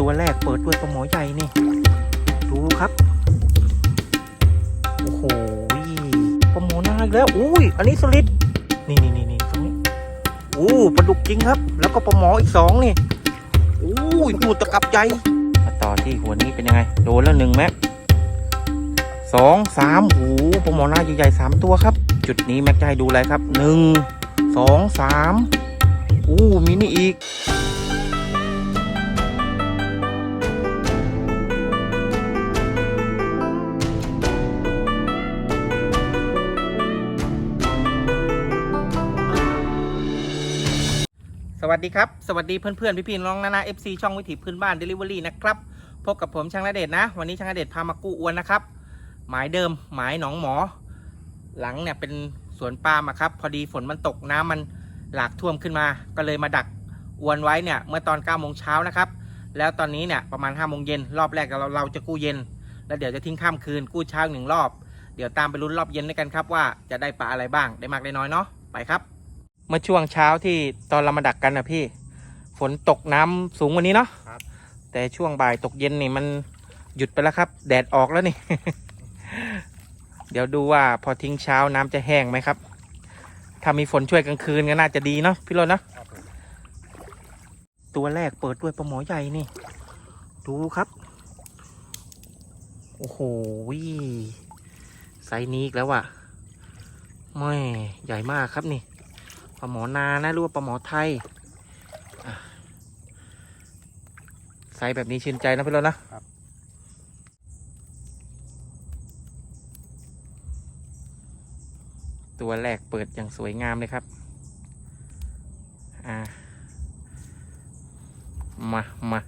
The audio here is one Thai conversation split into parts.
ตัวแรกเปิดด้วยปลาหมอใหญ่นี่ ดูครับ โอ้โหปลาหมอน่าอีกแล้ว อุ้ย อันนี้สลิด นี่นี่นี่นี่ตรงนี้อู้ปลาดุกจริงครับ แล้วก็ปลาหมออีกสองนี่อู้ยหูตะกับใจ มาต่อที่หัวนี้เป็นยังไง โดนแล้วหนึ่งแม็กสองสามโอ้โหปลาหมอนาใหญ่ๆสามตัวครับ จุดนี้แม็กจะให้ดูอะไรครับหนึ่งสองสามอู้มีนี่อีก วัสดีครับสวัสดีเพื่อนๆพี่ๆน้องนานา FC ช่องวิถีพื้นบ้าน Delivery นะครับพบกับผมช่างระเดชนะ วันนี้ช่างระเดชพามากู้อวนนะครับ หมายเดิมหมายหนองหมอ หลังเนี่ยเป็นสวนปาล์มครับพอดีฝนมันตกน้ำมันหลากท่วมขึ้นมา ก็เลยมาดักอวนไว้เนี่ยเมื่อตอน9โมงเช้านะครับแล้วตอนนี้เนี่ยประมาณ5โมงเย็นรอบแรกเราเราจะกู้เย็น แล้วเดี๋ยวจะทิ้งข้ามคืนกู้เช้าหนึ่งรอบ เดี๋ยวตามไปลุ้นรอบเย็นด้วยกันครับว่าจะได้ปลาอะไรบ้างได้มากได้น้อยเนาะไปครับ เมื่อช่วงเช้าที่ตอนเรามาดักกันนะพี่ ฝนตกน้ำสูงกวันนี้เนาะครับ แต่ช่วงบ่ายตกเย็นนี่มันหยุดไปแล้วครับ แดดออกแล้วนี่ เดี๋ยวดูว่าพอทิ้งเช้าน้ำจะแห้งไหมครับ ถ้ามีฝนช่วยกลางคืนก็น่าจะดีเนาะพี่รถนะครับผมตัวแรกเปิดด้วยปลาหมอใหญ่นี่ ดูครับ โอ้โหไซส์นี้อีกแล้วอะไม่ใหญ่มากครับนี่ ปลาหมอนานะหรือว่าปลาหมอไทยอะไซส์แบบนี้ชื่นใจนะพี่รถนะตัวแรกเปิดอย่างสวยงามเลยครับ อ่า มามา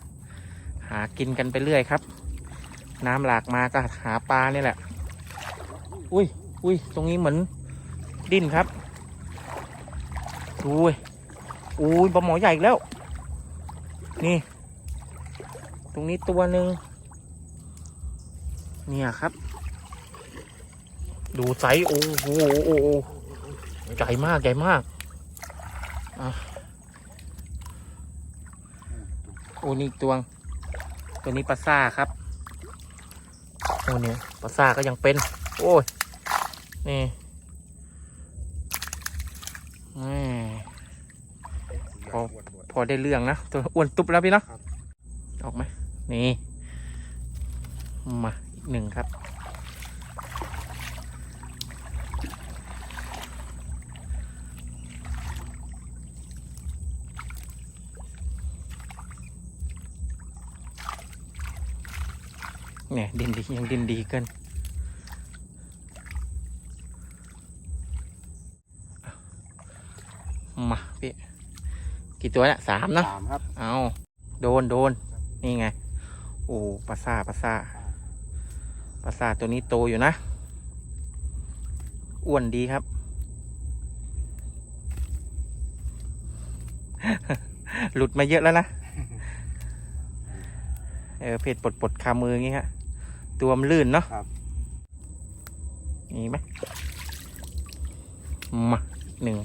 หากินกันไปเรื่อยครับ น้ำหลากมาก็หาปลานี่แหละ อุ้ยอุ้ยตรงนี้เหมือนดิ้นครับ ดูเว้ยอุ้ยปลาหมอใหญ่อีกแล้ว นี่ ตรงนี้ตัวหนึ่งเนี่ยครับ ดูไซส์โอ้โหโอ้โหใหญ่มากใหญ่มากอะโอ้นี่ตัวง ตัวนี้ปลาซ่าครับโอ้เนี่ยปลาซ่าก็ยังเป็น โอ้ย นี่แหม่ พอพอได้เรื่องนะตัวอ้วนตุ๊บแล้วพี่เนาะครับออกไหมนี่มาอีกหนึ่งครับ เนี่ยดินดียังดินดีเกินมาพี่ กี่ตัวเนี่ยสามเนอะสามครับ เอาโดนโดน นี่ไง โอ้ปลาซ่าปลาซ่าปลาซ่าตัวนี้โตอยู่นะ อ้วนดีครับ หลุดมาเยอะแล้วนะ เออเพจปลดปลดคามืออย่างงี้ฮะตัวมันลื่นเนาะครับมีไหมมาอีกหนึ่ง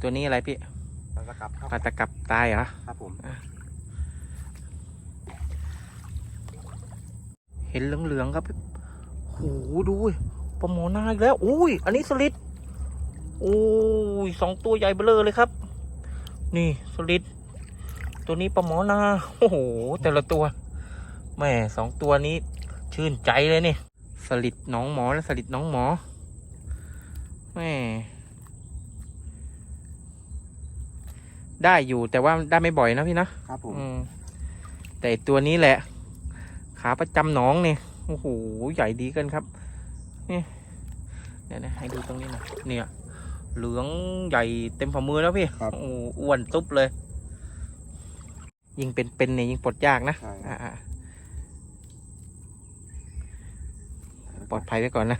ตัวนี้อะไรพี่ ปลาสกับครับปลาตะกับตายเหรอ ครับผมเห็นเหลืองๆครับโหดูเว้ยปลาหมอนาอีกแล้ว อุ้ย อันนี้สลิดโอ้ยสองตัวใหญ่เบ้อเลยครับ นี่สลิดตัวนี้ปลาหมอนา โอ้โห แต่ละตัว แม่สองตัวนี้ ชื่นใจเลยนี่ สลิดหน้องหมอและสลิดหน้องหมอ แม่ ได้อยู่แต่ว่าได้ไม่บ่อยนะพี่นะครับผมอืมแต่ตัวนี้แหละ ขาประจำหนองเนี่ยโอ้โหใหญ่ดีเกันครับ นี่เดี๋ยวนะให้ดูตรงนี้หนะเนี่ย เหลืองใหญ่เต็มฝ่ามือแล้วพี่ครับโอ้โหอ้วนตุ๊บเลย ยิงเป็นๆเนี่ยยิงปลดยากนะใช่อ่าๆปลอดภัยไว้ก่อนนะ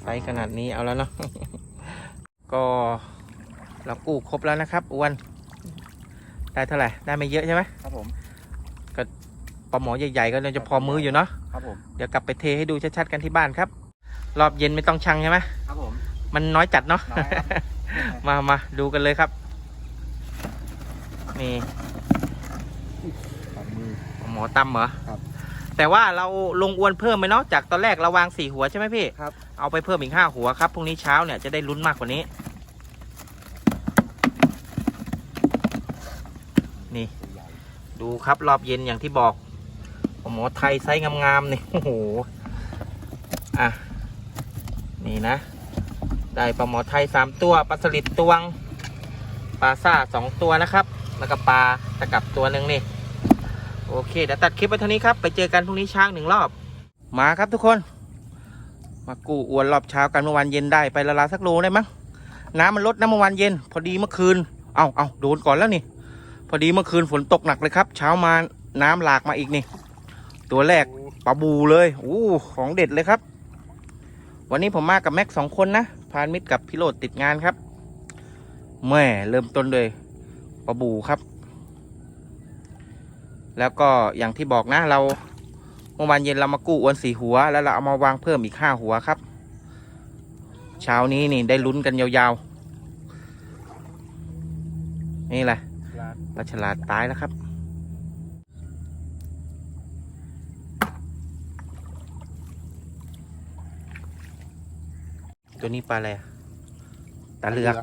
ไซส์ขนาดนี้เอาแล้วเนาะก็เรากู้ครบแล้วนะครับอ้วนได้เท่าไหร่ได้ไม่เยอะใช่ไหมครับผมปลาหมอใหญ่ๆก็ยังจะพอมืออยู่เนาะครับผมเดี๋ยวกลับไปเทให้ดูชัดๆกันที่บ้านครับ รอบเย็นไม่ต้องชังใช่ไหมครับผมมันน้อยจัดเนาะน้อยครับมามาดูกันเลยครับนี่ฝ่ามือหมอตั้มเหรอครับแต่ว่าเราลงอวนเพิ่มไปเนาะจากตอนแรกเราวางสี่หัวใช่ไหมพี่ครับ เอาไปเพิ่มอีกห้าหัวครับพรุ่งนี้เช้าเนี่ยจะได้ลุ้นมากกว่านี้ นี่ ดูครับรอบเย็นอย่างที่บอกหมอไทยไซส์งามๆนี่โอ้โหอะนี่นะ ได้ปลาหมอไทยสามตัวปลาสลิดตวงปลาซ่าสองตัวนะครับ แล้วก็ปลาตะกับตัวหนึ่งนี่โอเคเดี๋ยวตัดคลิปไปเท่านี้ครับ ไปเจอกันพรุ่งนี้เช้าหนึ่งรอบ มาครับทุกคน มากู้อวนรอบเช้ากันเมื่อวานเย็นได้ไปละลาสักโลได้มั้งน้ำมันลดน้ำเมื่อวานเย็น พอดีเมื่อคืน เอาเอาโดนก่อนแล้วนี่ พอดีเมื่อคืนฝนตกหนักเลยครับ เช้ามาน้ำหลากมาอีกนี่ ตัวแรกปลาบูเลยโอ้ของเด็ดเลยครับ วันนี้ผมมากับแม็กสองคนนะพานมิตรกับพิโรดติดงานครับแม่เริ่มต้นเลยปลาบูครับ แล้วก็อย่างที่บอกนะเรา มื่อวานเย็นเรามากู้อวนสี่หัว แล้วเราเอามาวางเพิ่มอีกห้าหัวครับ เช้านี้นี่ได้ลุ้นกันยาวๆ นี่แหละร้านปลาฉลาดตายแล้วครับ ตัวนี้ปลาอะไรอะตาเลือก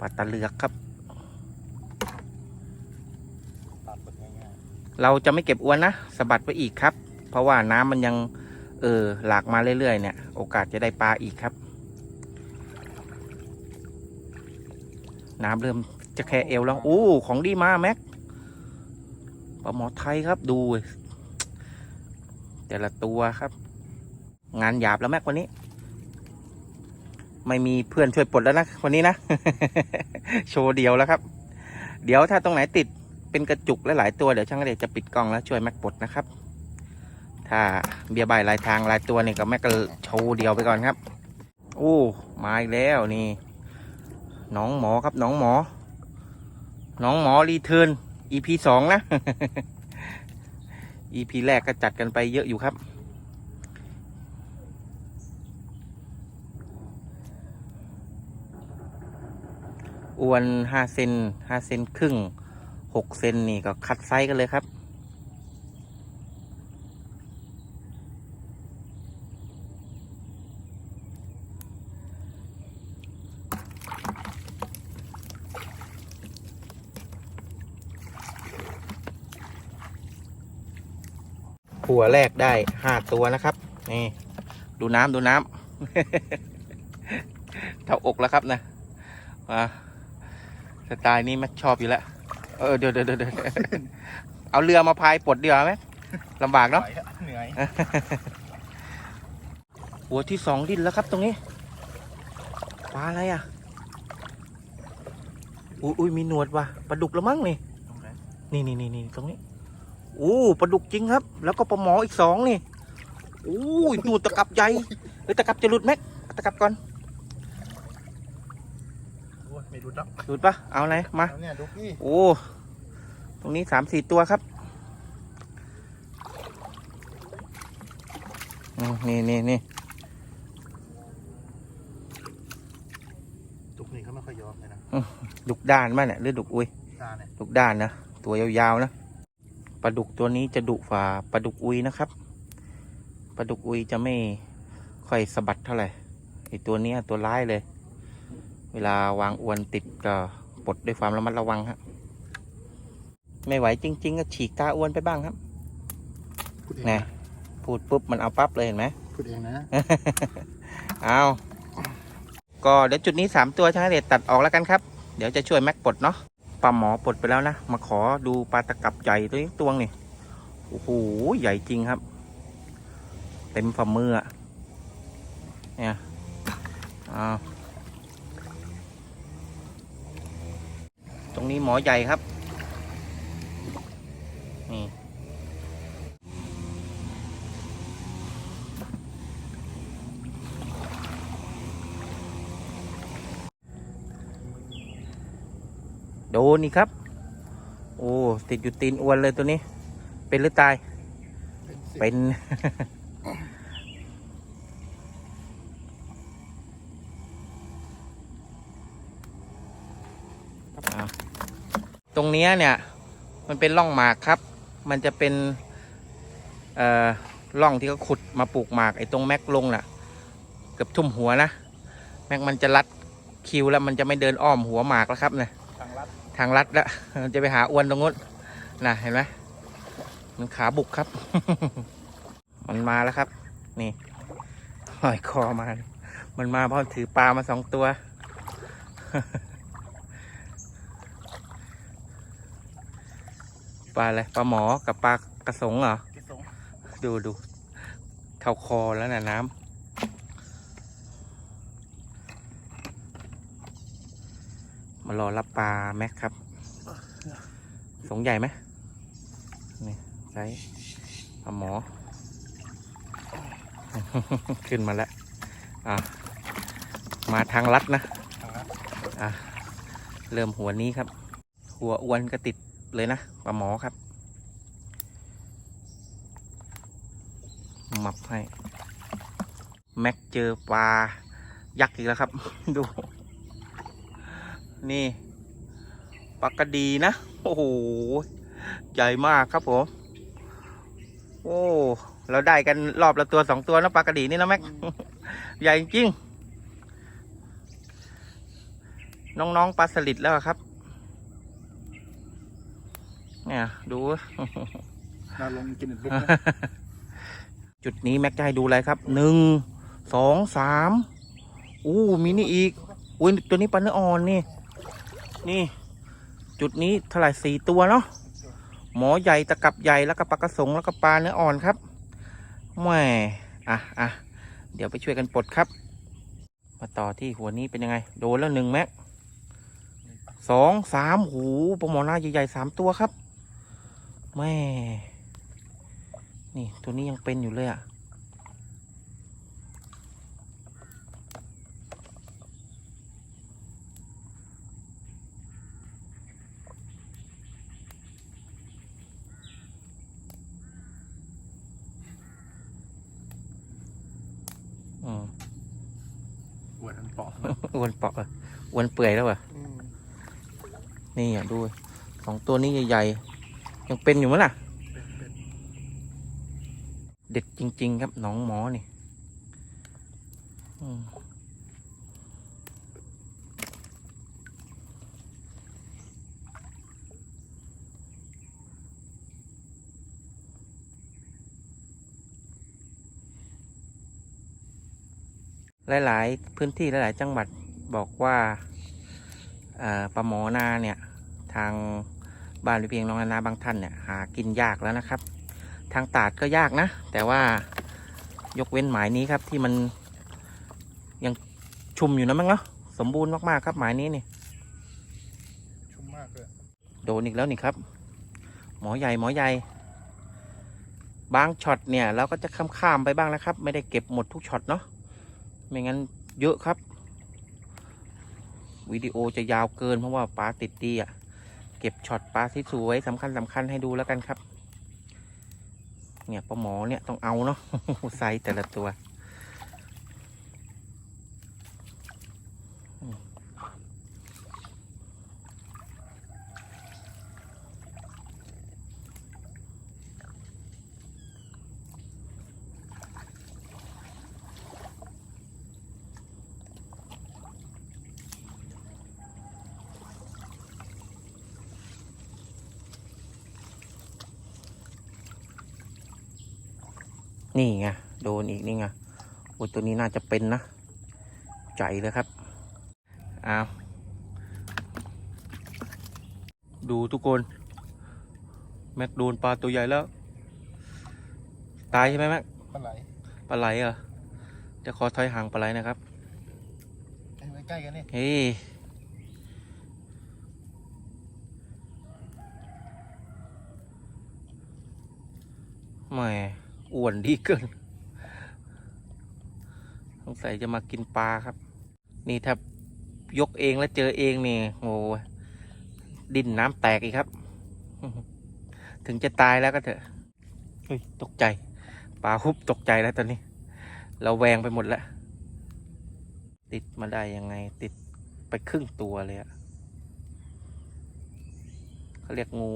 ปลาตาเลือกครับ ตัดแบบง่าย เราจะไม่เก็บอวนนะสะบัดไปอีกครับ เพราะว่าน้ำมันยังเออหลากมาเรื่อยๆเนี่ย โอกาสจะได้ปลาอีกครับ น้ำเริ่มจะแค่เอวแล้วโอ้ของดีมาแม็กปลาหมอไทยครับดู แต่ละตัวครับ งานหยาบแล้วแม็กวันนี้ ไม่มีเพื่อนช่วยปลดแล้วนะวันนี้นะ โชว์เดียวแล้วครับ เดี๋ยวถ้าตรงไหนติด เป็นกระจุกหลายๆตัวเดี๋ยวช่างกระเดชจะปิดกล้องแล้วช่วยแม็กปลดนะครับ ถ้าเบียร์ใบลายทางลายตัวนี่ก็แม็กก็โชว์เดียวไปก่อนครับโอ้มาอีกแล้วนี่น้องหมอครับน้องหมอ น้องหมอรีเทิร์น EP สองนะ EP แรกก็จัดกันไปเยอะอยู่ครับ อวนห้าเซนห้าเซนครึ่ง หกเซนนี่ก็คัดไซส์กันเลยครับ หัวแรกได้ห้าตัวนะครับ นี่ ดูน้ำดูน้ำเท่าอกแล้วครับนะมาสไตล์นี้ม็กชอบอยู่แล้ว เออเดี๋ยวเดี๋ยวเดี๋ยวเดี๋ยวเอาเรือมาพายปลดดีกว่าไหมลำบากๆเนาะไหวอะเหนื่อยหัวที่สองดิ้นแล้วครับตรงนี้ปลาอะไรอะอุ้ยอุ้ยมีหนวดว่ะปลาดุกแล้วมั้งนี่ตรงไหนนี่นี่นี่นี่ตรงนี้อู้ปลาดุกจริงครับ แล้วก็ปลาหมออีกสองนี่อู้ยดูตะกับใหญ่เฮ้ยตะกับจะหลุดแม็กเอาตะกับก่อน โอ้ยไม่รู้จักหลุดปะเอาไหนมาแล้วเนี่ยดูพี่โอ้ ตรงนี้สามสี่ตัวครับอืมนี่นี่นี่ตุกนี่เขาไม่ค่อยยอมเลยนะดุกด้านมั้ยเนี่ยหรือดุกอุ้ยตาเนี่ยดุกด้านนะ ตัวยาวๆนะ ปลาดุกตัวนี้จะดุฝ่าปลาดุกอุยนะครับ ปลาดุกอุยจะไม่ค่อยสะบัดเท่าไหร่ไอตัวเนี้ยตัวร้ายเลย เวลาวางอวนติดก็ปลดด้วยความระมัดระวังครับไม่ไหวจริง ๆ ก็ฉีกตาอวนไปบ้างครับพูดเองแน่นะพูดปุ๊บมันเอาปั๊บเลยเห็นไหม พูดเองนะ เอาก็เดี๋ยวจุดนี้สามตัวช่างเดชตัดออกแล้วกันครับ เดี๋ยวจะช่วยแม็กปลดเนาะปลาหมอปลดไปแล้วนะ มาขอดูปลาตะกับใหญ่ตัวนี้ตวงนี่ โอ้โห ใหญ่จริงครับ เต็มฝ่ามืออะเนี่ยเอาต รงนี้หมอใหญ่ครับ นี่โดนนี่ครับ โอ้ ติดอยู่ตีนอวนเลยตัวนี้ เป็นหรือตาย เป็นสิ เป็น อะ ตรงเนี้ยเนี่ย มันเป็นร่องหมากครับ มันจะเป็นเอ่อร่องที่เขาขุดมาปลูกหมากไอ้ตรงแม็กลงน่ะ เกือบทุ่มหัวนะ แม็กมันจะรัดคิวแล้วมันจะไม่เดินอ้อมหัวหมากแล้วครับเนี่ยทางลัดทางลัดแล้วมันจะไปหาอวนตรงนู้นนะเห็นไหมมันขาบุกครับ มันมาแล้วครับ นี่หอยคอมา มันมาเพราะถือปลามาสองตัว ปลาอะไรปลาหมอกับปลากระสงเหรอที่สงดูดูเข้าคอแล้วนะน้ำมารอรับปลาแม็กครับ สงใหญ่ไหมนี่ไซส์ปลาหมอ ขึ้นมาแล้ว อะ มาทางลัดนะทางลัดอะ เริ่มหัวนี้ครับ หัวอ้วนก็ติด เลยนะปลาหมอครับหมับให้ แม็กเจอปลายักษ์อีกแล้วครับ ดู นี่ปลากระดีนะ โอ้โห ใหญ่มากครับผม โอ้ เราได้กันรอบละตัวสองตัวนะปลากระดีนี่นะแม็ก ใหญ่จริง น้องๆปลาสลิดแล้วครับ เนี่ย ดู น่าลงกินอีกลุกนะจุดนี้แม็กจะให้ดูอะไรครับหนึ่งสองสามอู้มีนี่อีกอุ้ยตัวนี้ปลาเนื้ออ่อนนี่ นี่ จุดนี้เท่าไหร่สี่ตัวเนาะหมอใหญ่ตะกับใหญ่แล้วก็ปลากระสงแล้วก็ปลาเนื้ออ่อนครับแหม่อะอะเดี๋ยวไปช่วยกันปลดครับ มาต่อที่หัวนี้เป็นยังไง โดนแล้วหนึ่งแม็กสองสามหูปลาหมอหน้าใหญ่ๆสามตัวครับ แม่ นี่ตัวนี้ยังเป็นอยู่เลยอะ่ะ อืมปวดทั้งปอดอ้วนเปาะอะอ้วนเปื่อยแล้วอะ นี่อะดูสองตัวนี้ใหญ่ๆ ยังเป็นอยู่มั้ยล่ะเป็นเป็นเด็ดจริง ๆ ครับหนองหมอนี่อืมหลาย ๆ พื้นที่หลาย ๆ จังหวัดบอกว่าเอ่อปลาหมอนาเนี่ย ทาง บ้านพี่เพียงน้องนานาบางท่านเนี่ยหากินยากแล้วนะครับ ทางตาดก็ยากนะ แต่ว่ายกเว้นหมายนี้ครับที่มันยังชุมอยู่นะมั้งเนาะสมบูรณ์มากๆครับหมายนี้นี่ชุ่มมากเลยโดนอีกแล้วนี่ครับ หมอใหญ่หมอใหญ่บางช็อตเนี่ยเราก็จะข้ามๆไปบ้างนะครับ ไม่ได้เก็บหมดทุกช็อตเนาะไม่งั้นเยอะครับ วิดีโอจะยาวเกินเพราะว่าปลาติดดีอะ่ะ เก็บช็อตปลาที่สวยสำคัญสำคัญให้ดูแล้วกันครับ เนี่ยปลาหมอเนี่ยต้องเอาเนาะไซส์แต่ละตัว นี่ไงโดนอีกนี่ไงโอ้ยตัวนี้น่าจะเป็นนะ ใจเลยครับอ้าวดูทุกคน แม็กโดนปลาตัวใหญ่แล้ว ตายใช่ไหมแม็กปลาไหลปลาไหลเหรอจะขอถอยห่างปลาไหลนะครับให้ไว้ใกล้กันนี่เฮ้ยแหม่ อ้วนดีเกินสงสัยจะมากินปลาครับ นี่ถ้ายกเองแล้วเจอเองนี่โอ้ดินน้ำแตกอีกครับ ถึงจะตายแล้วก็เถอะเฮ้ยตกใจปลาฮุบตกใจแล้วตอนนี้ เราแวงไปหมดแล้ว ติดมาได้ยังไง ติดไปครึ่งตัวเลยอะเขาเรียกงู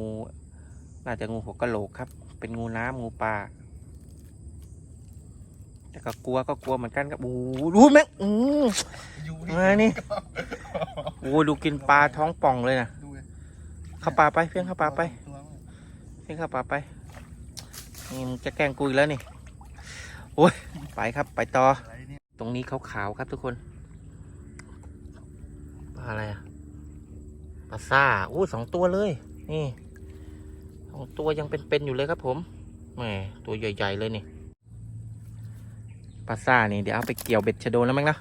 น่าจะงูหัวกะโหลกครับ เป็นงูน้ำงูปลา แต่ก็กลัวก็กลัวเหมือนกันครับโอ้โหดูแม่งอืออยู่มานี่โอ้โหดูกินปลาท้องป่องเลยนะดูเลยเข้าป่าไปเพี้ยงเข้าป่าไปตัวมันเพี้ยงเข้าป่าไปนี่มึงจะแกล้งกูอีกแล้วนี่โอ้ยไปครับไปต่ออะไรเนี่ยตรงนี้ขาวๆครับทุกคนปลาอะไรอะปลาซ่าอู้สองตัวเลย นี่สองตัวยังเป็นๆอยู่เลยครับผมแหมตัวใหญ่ ๆ เลยนี่ ปลาซ่านี่เดี๋ยวเอาไปเกี่ยวเบ็ดชะโดแล้วมั้งนะ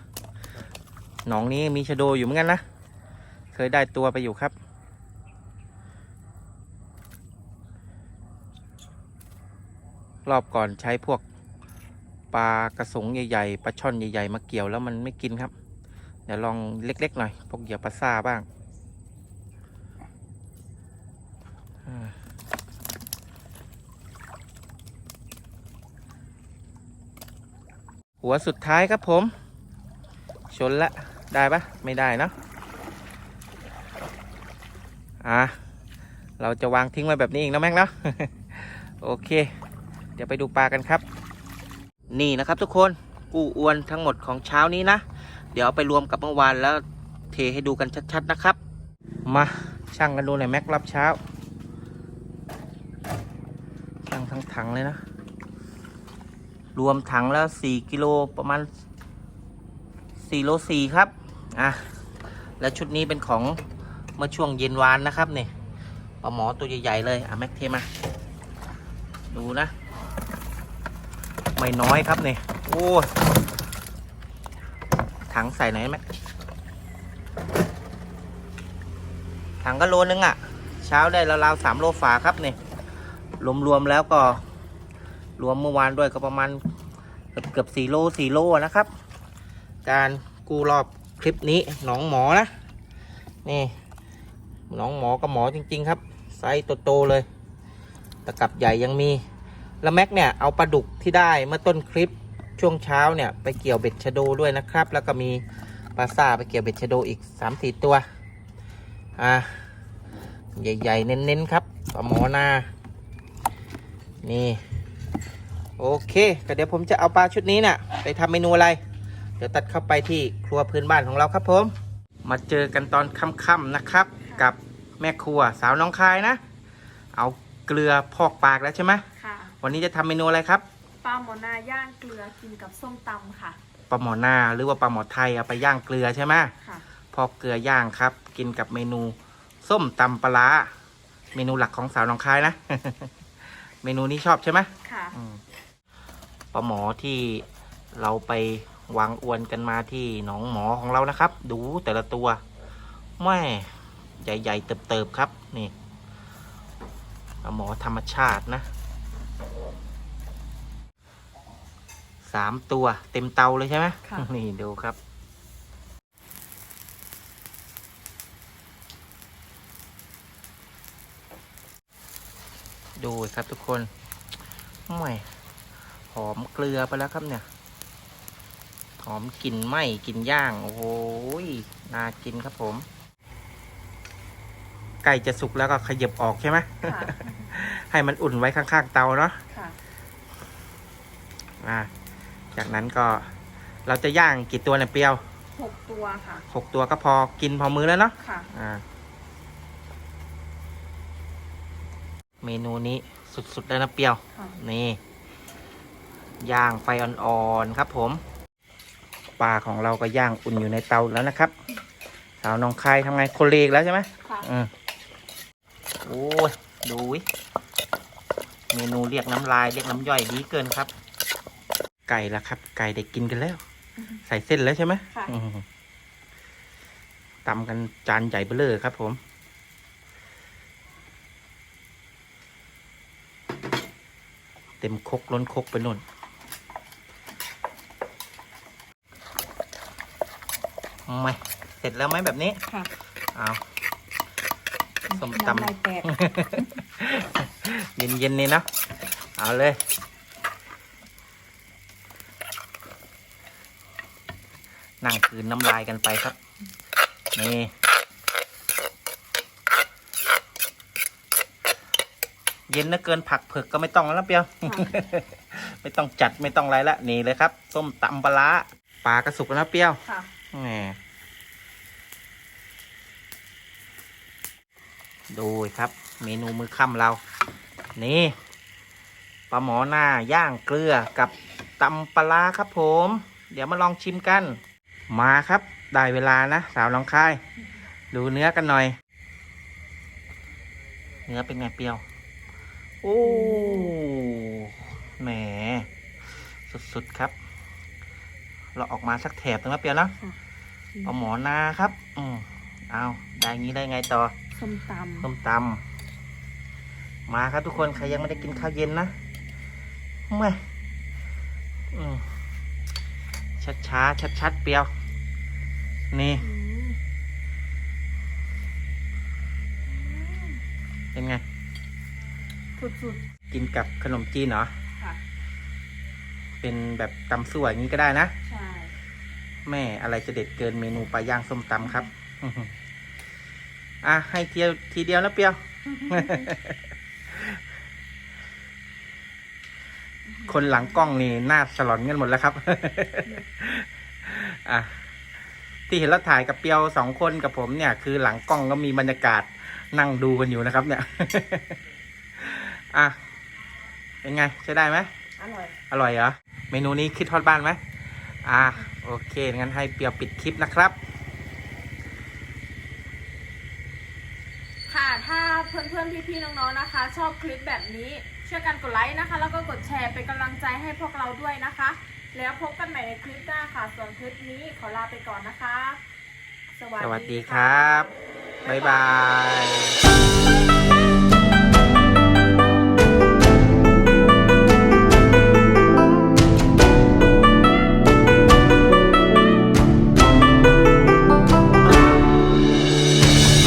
หนองนี้มีชะโดอยู่เหมือนกันนะ เคยได้ตัวไปอยู่ครับ รอบก่อนใช้พวกปลากระสงใหญ่ๆปลาช่อนใหญ่ๆมาเกี่ยวแล้วมันไม่กินครับ เดี๋ยวลองเล็กๆหน่อยพวกเหยื่อปลาซ่าบ้างอ่า หัวสุดท้ายครับผม ชนละได้ปะไม่ได้นะอะเราจะวางทิ้งไว้แบบนี้เองนะแม็กเนาะโอเค เดี๋ยวไปดูปลากันครับ นี่นะครับทุกคนกู้อวนทั้งหมดของเช้านี้นะ เดี๋ยวไปรวมกับเมื่อวานแล้วเทให้ดูกันชัดๆนะครับ มาช่างกันดูหน่อยแม็กรับเช้าช่างทั้งถังเลยนะ รวมถังแล้ว4กิโลประมาณ4โล4ครับอะแล้วชุดนี้เป็นของเมื่อช่วงเย็นวานนะครับนี่ปลาหมอตัวใหญ่ๆเลยอะแม็กเทมาดูนะ ไม่น้อยครับเนี่ยโอ้ถังใส่ไหนไหมถังก็โลนึงอะ่ะ เช้าได้ราวๆสามโลฝาครับเนี่ยรวมๆแล้วก็ รวมเมื่อวานด้วยก็ประมาณเกือบเกือบสี่โลสี่โลนะครับ การกู้รอบคลิปนี้หนองหมอนะนี่หนองหมอกับหมอจริง ๆ ครับไซส์โตๆเลยตะกับใหญ่ยังมีแล้วแม็กเนี่ยเอาปลาดุกที่ได้เมื่อต้นคลิปช่วงเช้าเนี่ยไปเกี่ยวเบ็ดชะโดด้วยนะครับ แล้วก็มีปลาซาไปเกี่ยวเบ็ดชะโดอีก3าสี่ตัวอ่าใหญ่ๆเน้นๆครับปลาหมอนานี่ โอเคก็เดี๋ยวผมจะเอาปลาชุดนี้เนี่ยไปทำเมนูอะไร เดี๋ยวตัดเข้าไปที่ครัวพื้นบ้านของเราครับผม มาเจอกันตอนค่ำๆนะครับ กับแม่ครัวสาวน้องคายนะ เอาเกลือพอกปากแล้วใช่ไหมค่ะวันนี้จะทำเมนูอะไรครับปลาหมอนาย่างเกลือกินกับส้มตำค่ะปลาหมอหน้าหรือว่าปลาหมอไทยเอาไปย่อย่างเกลือใช่ไหมค่ะพอกเกลือย่างครับ กินกับเมนูส้มตำปลาร้าเมนูหลักของสาวหนองคายนะ เมนูนี้ชอบใช่ไหมค่ะ อืมปลาหมอที่เราไปวางอวนกันมาที่หนองหมอของเรานะครับ ดูแต่ละตัวแม่ใหญ่ๆเติบๆครับ นี่ปลาหมอธรรมชาตินะสามตัวเต็มเตาเลยใช่ไหมค่ะ นี่ดูครับ ดูครับทุกคนไม่หอมเกลือไปแล้วครับเนี่ย หอมกลิ่นไหม้กลิ่นย่าง โอ้โหยน่ากินครับผม ไก่จะสุกแล้วก็ขยับออกใช่ไหมค่ะให้มันอุ่นไว้ข้างๆเตาเนาะค่ะอ่า จากนั้นก็เราจะย่างกี่ตัวเนี่ยเปรียวหกตัวค่ะหกตัวก็พอกินพอมือแล้วเนาะค่ะ อ่า เมนูนี้สุดๆแล้วนะเปรียวค่ะนี่ ย่างไฟอ่อนๆครับผม ปลาของเราก็ย่างอุ่นอยู่ในเตาแล้วนะครับ สาวน้องคายทำไงโคเลกแล้วใช่ไหมค่ะ อืมโอ้ยดูวิเมนูเรียกน้ำลายเรียกน้ำย่อยดีเกินครับ ไก่ละครับ ไก่ได้กินกันแล้วใส่เส้นแล้วใช่ไหมค่ะ อืมตำกันจานใหญ่เบ้อเลยครับผม ต็มครกล้นครกไปนู่นไม่เสร็จแล้วไหมแบบนี้ค่ะเอาส้มตำน้ำลายแตก เย็นๆนี่เนาะเอาเลย นั่งคืนน้ำลายกันไปครับ นี่ เย็นเหลือเกินผักเผือกก็ไม่ต้องแล้วนะเปียว ไม่ต้องจัดไม่ต้องอะไรละนี่เลยครับ ส้มตำปลาร้าปลากระสุกแล้วนะเปรี้ยวค่ะแหมดูครับ เมนูมือค่ำเรา นี่ปลาหมอหน้าย่างเกลือกับตำปลาร้าครับผม เดี๋ยวมาลองชิมกัน มาครับ ได้เวลานะ สาวลองคาย ดูเนื้อกันหน่อย เนื้อเป็นไงเปรี้ยว โอ้แหม สุดๆครับ เราออกมาสักแถบนึงแล้วเปรี้ยวนะค่ะเอาหมอนาครับ อืมเอาได้งี้ได้ไงต่อส้มตส้มตำมาครับทุกคนใครยังไม่ได้กินข้าวเย็นนะไม่อืมชัดช้าชัดชัดๆเปรียว นี่ำอืมเป็นไง สุดกินกับขนมจีนเหรอ ๆ ค่ะ เป็นแบบตำสั่วอย่างนี้ก็ได้นะ ใช่ แม่อะไรจะเด็ดเกินเมนูปลาย่างส้มตำครับ อะ ให้เทียวทีเดียวแล้วเปรียว คนหลังกล้องนี่หน้าสลอนกันหมดแล้วครับ อะ ที่เห็นเราถ่ายกับเปียวสองคนกับผมเนี่ย คือหลังกล้องก็มีบรรยากาศนั่งดูกันอยู่นะครับ เนี่ย อะ เป็นไง ใช้ได้ไหมอร่อย อร่อยเหรอ เมนูนี้คิดทอดบ้านไหมอ่าโอเค งั้นให้เปียวปิดคลิปนะครับ ค่ะ ถ้าเพื่อนๆ พี่ๆ น้องๆ นะคะ ชอบคลิปแบบนี้ ช่วยกันกดไลค์นะคะ แล้วก็กดแชร์เป็นกำลังใจให้พวกเราด้วยนะคะ แล้วพบกันใหม่ในคลิปหน้าค่ะ ส่วนคลิปนี้ขอลาไปก่อนนะคะ สวัสสวัสดีดีครับ บ๊ายบาย you